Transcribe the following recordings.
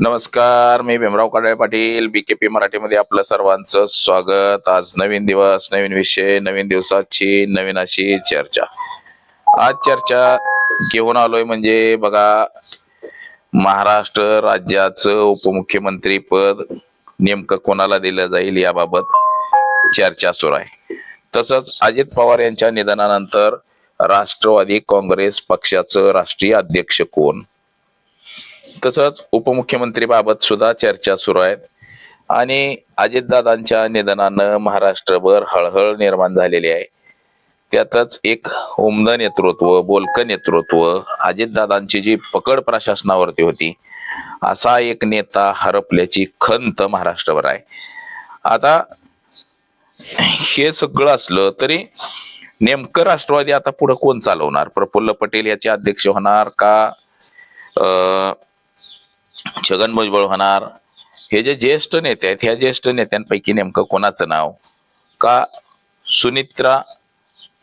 नमस्कार मी Bhimrao Kale Patil B KP मराठीमध्ये आपलं सर्वांचं स्वागत. आज नवीन दिवस नवीन विषय नवीन दिवसाची नवीन अशी चर्चा. आज चर्चा घेऊन आलोय म्हणजे बघा महाराष्ट्र राज्याचं उपमुख्यमंत्री पद नेमकं कोणाला दिलं जाईल याबाबत चर्चा सुरू आहे. तसंच अजित पवार यांच्या निधनानंतर राष्ट्रवादी काँग्रेस पक्षाचं राष्ट्रीय अध्यक्ष कोण? तसंच उपमुख्यमंत्रीबाबत सुद्धा चर्चा सुरू आहेत. आणि अजितदादांच्या निधनानं महाराष्ट्रभर हळहळ निर्माण झालेली आहे. त्यातच एक उमद नेतृत्व बोलकं नेतृत्व अजितदादांची जी पकड प्रशासनावरती होती असा एक नेता हरपल्याची खंत महाराष्ट्रभर आहे. आता हे सगळं असलं तरी नेमकं राष्ट्रवादी आता पुढे कोण चालवणार? प्रफुल्ल पटेल याचे अध्यक्ष होणार का? अं, छगन भुजबळ होणार. हे जे ज्येष्ठ नेते आहेत ह्या ज्येष्ठ नेत्यांपैकी नेमकं कोणाचं नाव? का सुनित्रा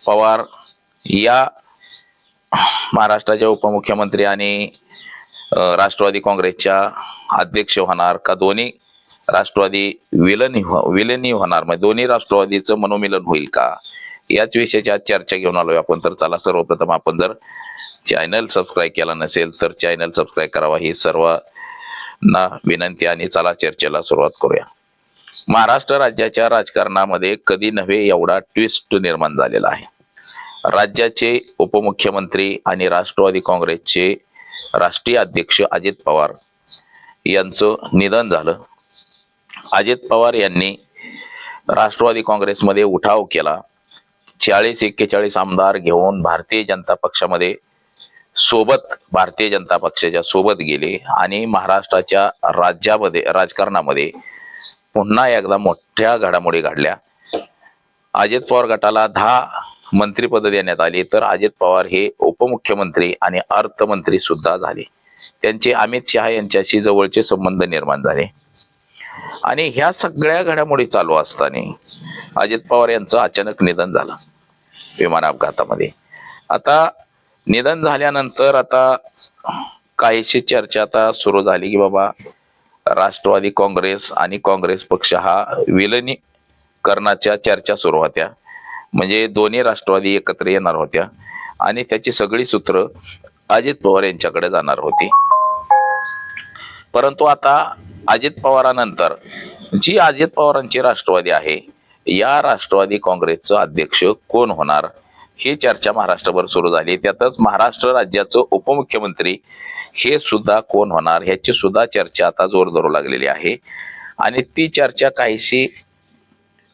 पवार या महाराष्ट्राच्या उपमुख्यमंत्री आणि राष्ट्रवादी काँग्रेसच्या अध्यक्ष होणार? का दोन्ही राष्ट्रवादी विलनी हो- विलनी होणार? म्हणजे दोन्ही राष्ट्रवादीचं मनोमिलन होईल का? याच विषयाची आज चर्चा घेऊन आलोय आपण. तर चला सर्वप्रथम आपण जर चॅनल सबस्क्राईब केला नसेल तर चॅनल सबस्क्राईब करावा. ही ना विनंती आणि चला चर्चेला सुरुवात करूया. महाराष्ट्र राज्याच्या राजकारणामध्ये कधी नव्हे एवढा ट्विस्ट निर्माण झालेला आहे. राज्याचे उपमुख्यमंत्री आणि राष्ट्रवादी काँग्रेसचे राष्ट्रीय अध्यक्ष अजित पवार यांचं निधन झालं. अजित पवार यांनी राष्ट्रवादी काँग्रेसमध्ये उठाव केला. चाळीस एक्केचाळीस आमदार घेऊन भारतीय जनता पक्षामध्ये सोबत भारतीय जनता पक्षाच्या सोबत गेले आणि महाराष्ट्राच्या राज्यामध्ये राजकारणामध्ये पुन्हा एकदा मोठ्या घडामोडी घडल्या. अजित पवार गटाला दहा मंत्रीपद देण्यात आली तर अजित पवार हे उपमुख्यमंत्री आणि अर्थमंत्री सुद्धा झाले. त्यांचे अमित शहा यांच्याशी जवळचे संबंध निर्माण झाले. आणि ह्या सगळ्या घडामोडी चालू असताना अजित पवार यांचं अचानक निधन झालं विमान अपघातामध्ये. आता निधन झाल्यानंतर आता काहीशी चर्चा आता सुरू झाली की बाबा राष्ट्रवादी काँग्रेस आणि काँग्रेस पक्ष हा विलनीकरणाच्या चर्चा सुरू होत्या. म्हणजे दोन्ही राष्ट्रवादी एकत्र येणार होत्या आणि त्याची सगळी सूत्र अजित पवार यांच्याकडे जाणार होती. परंतु आता अजित पवारानंतर जी अजित पवारांची राष्ट्रवादी आहे या राष्ट्रवादी काँग्रेसचं अध्यक्ष कोण होणार? ही चर्चा महाराष्ट्रभर सुरू झाली. त्यातच महाराष्ट्र राज्याचं उपमुख्यमंत्री हे सुद्धा कोण होणार ह्याची सुद्धा चर्चा आता जोर धरू लागलेली आहे. आणि ती चर्चा काहीशी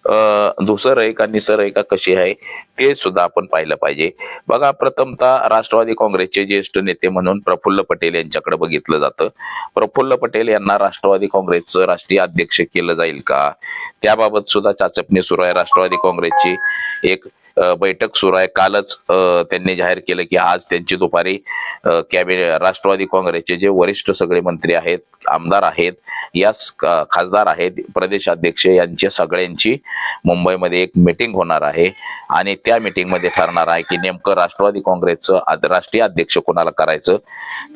अं, धुसर आहे का निसर आहे का कशी आहे ते सुद्धा आपण पाहिलं पाहिजे. बघा प्रथमतः राष्ट्रवादी काँग्रेसचे ज्येष्ठ नेते म्हणून प्रफुल्ल पटेल यांच्याकडे बघितलं जातं. प्रफुल्ल पटेल यांना राष्ट्रवादी काँग्रेसचं राष्ट्रीय अध्यक्ष केलं जाईल का? त्याबाबत सुद्धा चाचपणी सुरू आहे. राष्ट्रवादी काँग्रेसची एक बैठक सुरू आहे. कालच त्यांनी जाहीर केलं की आज त्यांची दुपारी कॅबिनेट राष्ट्रवादी काँग्रेसचे जे वरिष्ठ सगळे मंत्री आहेत आमदार आहेत या का- खासदार आहेत प्रदेशाध्यक्ष यांच्या सगळ्यांची मुंबईमध्ये एक मिटिंग होणार आहे. आणि त्या मिटिंगमध्ये ठरणार आहे की नेमकं राष्ट्रवादी काँग्रेसचं राष्ट्रीय अध्यक्ष कोणाला करायचं?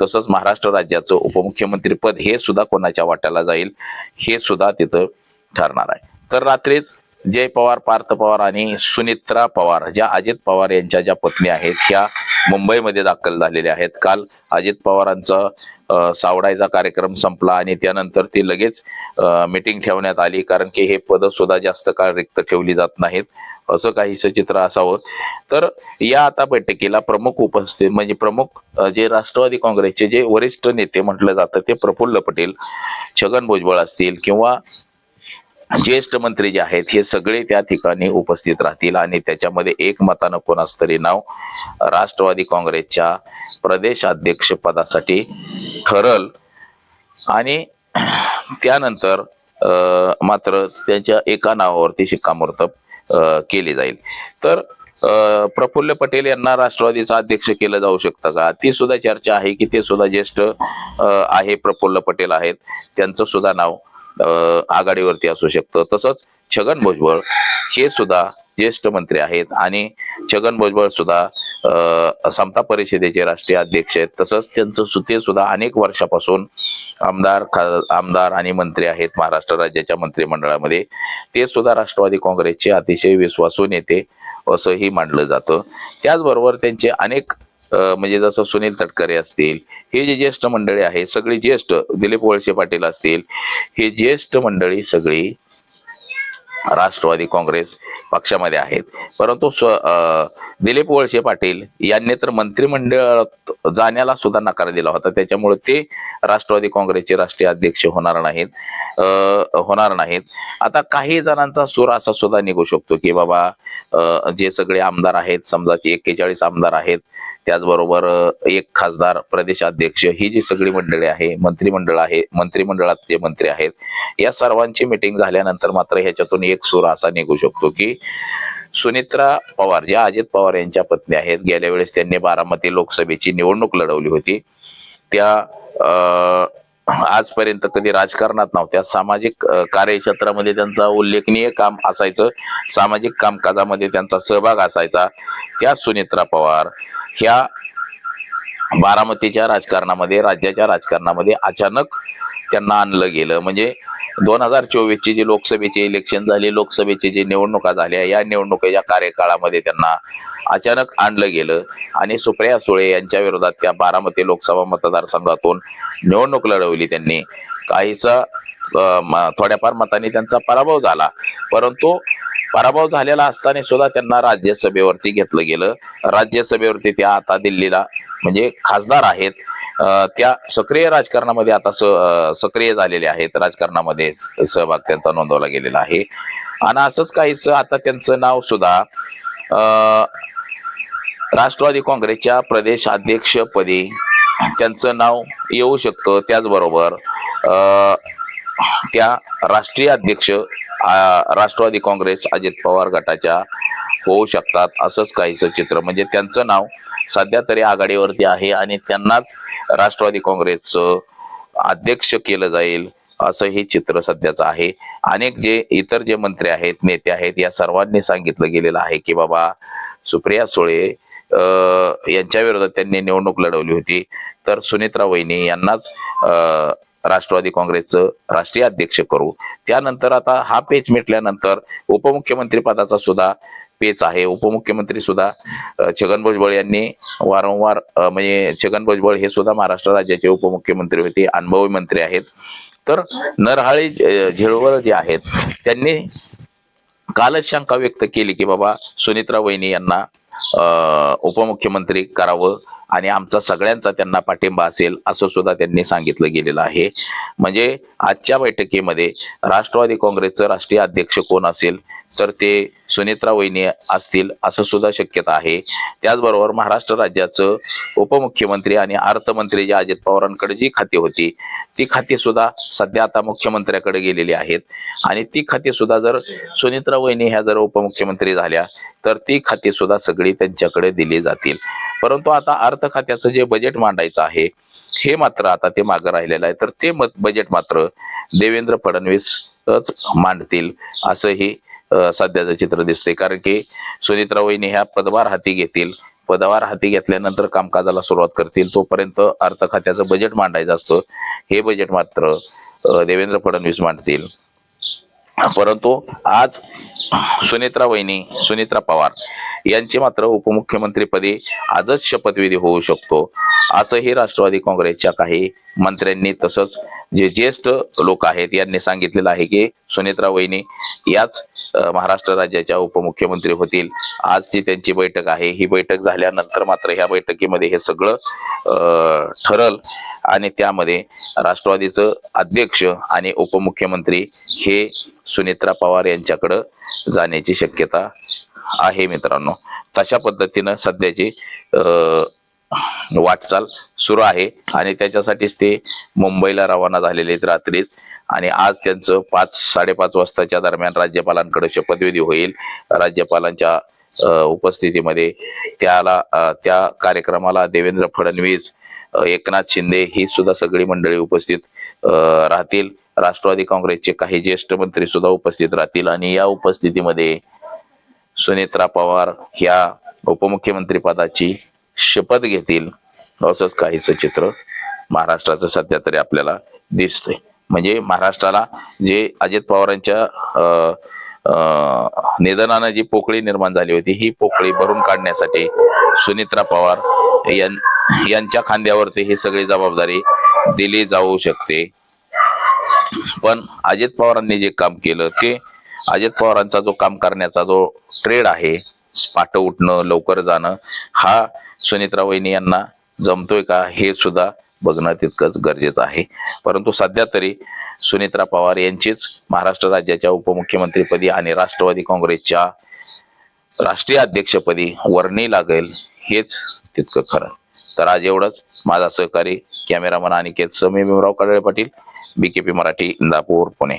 तसंच महाराष्ट्र राज्याचं उपमुख्यमंत्री पद हे सुद्धा कोणाच्या वाट्याला जाईल? हे सुद्धा तिथं ठरणार आहे. तर रात्रीच जय पवार पार्थ पवार आणि सुनित्रा पवार ज्या अजित पवार यांच्या ज्या पत्नी आहेत ह्या मुंबईमध्ये दाखल झालेल्या आहेत. काल अजित पवारांचा सावडायचा कार्यक्रम संपला आणि त्यानंतर ती लगेच मिटिंग ठेवण्यात आली कारण की हे पद सुद्धा जास्त काळ रिक्त ठेवली जात नाहीत. असं काही चित्र असावं. तर या आता बैठकीला प्रमुख उपस्थित म्हणजे प्रमुख जे राष्ट्रवादी काँग्रेसचे जे वरिष्ठ नेते म्हटलं जातं ते प्रफुल्ल पटेल छगन भुजबळ असतील किंवा ज्येष्ठ मंत्री जे आहेत हे सगळे त्या ठिकाणी उपस्थित राहतील आणि त्याच्यामध्ये एक मतानं कोणाच तरी नाव राष्ट्रवादी काँग्रेसच्या प्रदेशाध्यक्ष पदासाठी ठरल. आणि त्यानंतर मात्र त्यांच्या एका नावावरती शिक्कामोर्तब केली जाईल. तर प्रफुल्ल पटेल यांना राष्ट्रवादीचा अध्यक्ष केलं जाऊ शकतं का? ती सुद्धा चर्चा आहे की ते सुद्धा ज्येष्ठ आहे प्रफुल्ल पटेल आहेत. त्यांचं सुद्धा नाव आघाडीवरती असू शकतं. तसंच छगन भुजबळ हे सुद्धा ज्येष्ठ मंत्री आहेत आणि छगन भुजबळ सुद्धा समता परिषदेचे राष्ट्रीय अध्यक्ष आहेत. तसंच त्यांचं सु- ते सुद्धा अनेक वर्षापासून आमदार खा- आमदार आणि मंत्री आहेत महाराष्ट्र राज्याच्या मंत्रिमंडळामध्ये. ते सुद्धा राष्ट्रवादी काँग्रेसचे अतिशय विश्वासू नेते असंही मानलं जातं. त्याचबरोबर त्यांचे अनेक म्हणजे जसं सुनील तटकरे असतील हे जे ज्येष्ठ मंडळी आहेत सगळी ज्येष्ठ दिलीप वळसे पाटील असतील ही ज्येष्ठ मंडळी सगळी राष्ट्रवादी काँग्रेस पक्षामध्ये आहेत. परंतु स्व दिलीप वळसे पाटील यांनी तर मंत्रिमंडळात जाण्याला सुद्धा नकार दिला होता. त्याच्यामुळे ते राष्ट्रवादी काँग्रेसचे राष्ट्रीय अध्यक्ष होणार नाहीत. होणार नाहीत. आता काही जणांचा सूर असा सुद्धा निघू शकतो की बाबा जे सगळे आमदार आहेत समजा एक्केचाळीस आमदार आहेत त्याचबरोबर एक खासदार प्रदेशाध्यक्ष ही जी सगळी मंडळी आहे मंत्रिमंडळ आहे मंत्रिमंडळात जे मंत्री आहेत या सर्वांची मिटिंग झाल्यानंतर मात्र ह्याच्यातून एक सूर असा निघू शकतो की सुनित्रा पवार ज्या अजित पवार यांच्या पत्नी आहेत गेल्या वेळेस त्यांनी बारामती लोकसभेची निवडणूक लढवली होती. त्या आजपर्यंत कधी राजकारणात नव्हत्या. सामाजिक कार्यक्षेत्रामध्ये त्यांचा उल्लेखनीय काम असायचं. सामाजिक कामकाजामध्ये त्यांचा सहभाग असायचा. त्या सुनित्रा पवार ह्या बारामतीच्या राजकारणामध्ये राज्याच्या राजकारणामध्ये अचानक त्यांना आणलं गेलं. म्हणजे दोन हजार चोवीसची जी लोकसभेचे इलेक्शन झाली लोकसभेची जी निवडणुका झाल्या या निवडणुकीच्या कार्यकाळामध्ये त्यांना अचानक आणलं गेलं. आणि सुप्रिया सुळे यांच्या विरोधात त्या बारामती लोकसभा मतदारसंघातून निवडणूक लढवली त्यांनी. काहीसा म- थोड्याफार मताने त्यांचा पराभव झाला. परंतु पराभव झालेला असताना सुद्धा त्यांना राज्यसभेवरती घेतलं गेलं. राज्यसभेवरती त्या आता दिल्लीला म्हणजे खासदार आहेत. त्या सक्रिय राजकारणामध्ये आता स- सक्रिय झालेले आहेत. राजकारणामध्ये सहभाग त्यांचा नोंदवला गेलेला आहे. आणि असंच काहीच आता त्यांचं नाव सुद्धा राष्ट्रवादी काँग्रेसच्या प्रदेश अध्यक्षपदी त्यांचं नाव येऊ शकतं. त्याचबरोबर त्या राष्ट्रीय अध्यक्ष राष्ट्रवादी काँग्रेस अजित पवार गटाच्या होऊ शकतात. असंच काहीच चित्र. म्हणजे त्यांचं नाव सध्या तरी आघाडीवरती आहे आणि त्यांनाच राष्ट्रवादी काँग्रेसचं अध्यक्ष केलं जाईल असं हे चित्र सध्याचं आहे. अनेक जे इतर जे मंत्री आहेत नेते आहेत या सर्वांनी सांगितलं गेलेलं आहे की बाबा सुप्रिया सुळे यांच्या विरोधात त्यांनी निवडणूक लढवली होती. तर सुनेत्रा वहिनी यांनाच राष्ट्रवादी काँग्रेसचं राष्ट्रीय अध्यक्ष करू. त्यानंतर आता हा पेच मिटल्यानंतर उपमुख्यमंत्री पदाचा सुद्धा पेच आहे. उपमुख्यमंत्री सुद्धा छगन भुजबळ यांनी वारंवार म्हणजे छगन भुजबळ हे सुद्धा महाराष्ट्र राज्याचे उपमुख्यमंत्री होते अनुभवी मंत्री आहेत. तर नरहाळी अ, झिळवळ जे आहेत त्यांनी कालच शंका व्यक्त केली की बाबा सुनित्रा वहिनी यांना उपमुख्यमंत्री करावं. आणि आमचा सगळ्यांचा त्यांना पाठिंबा असेल असं सुद्धा त्यांनी सांगितलं गेलेलं आहे. म्हणजे आजच्या बैठकीमध्ये राष्ट्रवादी काँग्रेसचं राष्ट्रीय अध्यक्ष कोण असेल तर ते सुनित्रा वहिनी असतील असं सुद्धा शक्यता आहे. त्याचबरोबर महाराष्ट्र राज्याचं उपमुख्यमंत्री आणि अर्थमंत्री जे अजित पवारांकडे जी खाती होती ती खाती सुद्धा सध्या आता मुख्यमंत्र्याकडे गेलेली आहेत. आणि ती खाती सुद्धा जर सुनित्रा वहिनी ह्या जर उपमुख्यमंत्री झाल्या तर ती खाती सुद्धा सगळी त्यांच्याकडे दिली जातील. परंतु आता अर्थ खात्याचं जे बजेट मांडायचं आहे हे मात्र आता ते मागं राहिलेलं आहे. तर ते बजेट मात्र देवेंद्र फडणवीसच मांडतील असंही सध्याचं चित्र दिसते कारण की सुनित्रा वहिनी ह्या पदभार हाती घेतील. पदभार हाती घेतल्यानंतर कामकाजाला सुरुवात करतील. तोपर्यंत अर्थ खात्याचं बजेट मांडायचं असतं. हे बजेट मात्र देवेंद्र फडणवीस मांडतील. परंतु आज सुनित्रा वहिनी सुनित्रा पवार यांची मात्र उपमुख्यमंत्रीपदी आजच शपथविधी होऊ शकतो. असंही राष्ट्रवादी काँग्रेसच्या काही मंत्र्यांनी तसंच जे ज्येष्ठ लोक आहेत यांनी सांगितलेलं आहे की सुनित्रा वहिनी याच महाराष्ट्र राज्याच्या उपमुख्यमंत्री होतील. आजची त्यांची बैठक आहे. ही बैठक झाल्यानंतर मात्र ह्या बैठकीमध्ये हे सगळं ठरल आणि त्यामध्ये राष्ट्रवादीचं अध्यक्ष आणि उपमुख्यमंत्री हे सुनेत्रा पवार यांच्याकडं जाण्याची शक्यता आहे मित्रांनो. तशा पद्धतीनं सध्याची वाटचाल सुरू आहे आणि त्याच्यासाठीच ते मुंबईला रवाना झालेले आहेत रात्रीच. आणि आज त्यांचं पाच साडेपाच वाजताच्या दरम्यान राज्यपालांकडे शपथविधी होईल. राज्यपालांच्या उपस्थितीमध्ये त्याला त्या कार्यक्रमाला देवेंद्र फडणवीस एकनाथ शिंदे ही सुद्धा सगळी मंडळी उपस्थित राहतील. राष्ट्रवादी काँग्रेसचे काही ज्येष्ठ मंत्री सुद्धा उपस्थित राहतील. आणि या उपस्थितीमध्ये सुनेत्रा पवार ह्या उपमुख्यमंत्री पदाची शपथ घेतील असंच काहीच चित्र महाराष्ट्राचं सध्या तरी आपल्याला दिसतंय. म्हणजे महाराष्ट्राला जे अजित पवारांच्या अं, अं, निधनानं जी पोकळी निर्माण झाली होती ही पोकळी भरून काढण्यासाठी सुनित्रा पवार यांच्या खांद्यावरती ही सगळी जबाबदारी दिली जाऊ शकते. पण अजित पवारांनी जे काम केलं ते अजित पवारांचा जो काम करण्याचा जो ट्रेड आहे पाठ उठणं लवकर जाणं हा सुनित्रा वहिनी यांना जमतोय का हे सुद्धा बघणं तितकंच गरजेचं आहे. परंतु सध्या तरी सुनित्रा पवार यांचीच महाराष्ट्र राज्याच्या उपमुख्यमंत्रीपदी आणि राष्ट्रवादी काँग्रेसच्या राष्ट्रीय अध्यक्षपदी वर्णी लागेल हेच तितकं खरं. तर आज एवढंच. माझा सहकारी कॅमेरामन अनिकेत समी भीमराव कडळे पाटील बीकेपी मराठी इंदापूर पुणे.